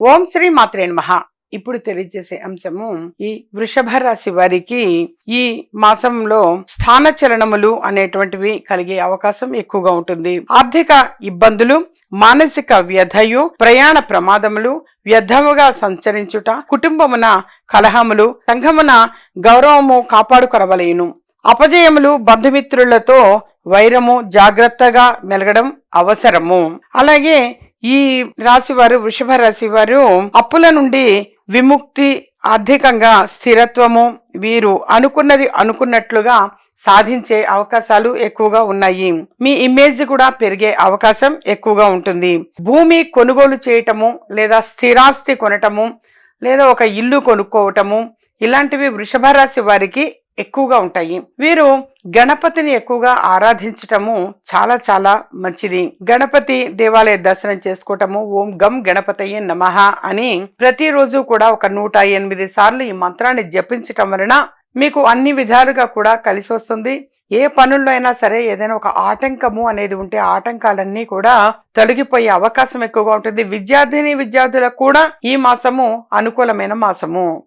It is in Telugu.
ఓం శ్రీ మాత్రే మహా ఇప్పుడు తెలియజేసే అంశము ఈ వృషభ రాశి వారికి ఈ మాసంలో స్థాన చలనములు అనేటువంటివి కలిగే అవకాశం ఎక్కువగా ఉంటుంది. ఆర్థిక ఇబ్బందులు మానసిక వ్యధయు ప్రయాణ ప్రమాదములు వ్యర్థముగా సంచరించుట కుటుంబమున కలహములు సంఘమున గౌరవము కాపాడుకొనవలేను. అపజయములు బంధుమిత్రులతో వైరము జాగ్రత్తగా మెలగడం అవసరము. అలాగే ఈ రాశి వారు వృషభ రాశి వారు అప్పుల నుండి విముక్తి ఆర్థికంగా స్థిరత్వము వీరు అనుకున్నది అనుకున్నట్లుగా సాధించే అవకాశాలు ఎక్కువగా ఉన్నాయి. మీ ఇమేజ్ కూడా పెరిగే అవకాశం ఎక్కువగా ఉంటుంది. భూమి కొనుగోలు చేయటము లేదా స్థిరాస్తి కొనటము లేదా ఒక ఇల్లు కొనుక్కోవటము ఇలాంటివి వృషభ రాశి వారికి ఎక్కువగా ఉంటాయి. వీరు గణపతిని ఎక్కువగా ఆరాధించటము చాలా చాలా మంచిది. గణపతి దేవాలయ దర్శనం చేసుకోవటము ఓం గం గణపతయ్య నమః అని ప్రతిరోజు కూడా ఒక నూట ఎనిమిది సార్లు ఈ మంత్రాన్ని జపించటం వలన మీకు అన్ని విధాలుగా కూడా కలిసి వస్తుంది. ఏ పనుల్లో అయినా సరే ఏదైనా ఒక ఆటంకము అనేది ఉంటే ఆటంకాలన్నీ కూడా తొలగిపోయే అవకాశం ఎక్కువగా ఉంటుంది. విద్యార్థిని విద్యార్థులకు కూడా ఈ మాసము అనుకూలమైన మాసము.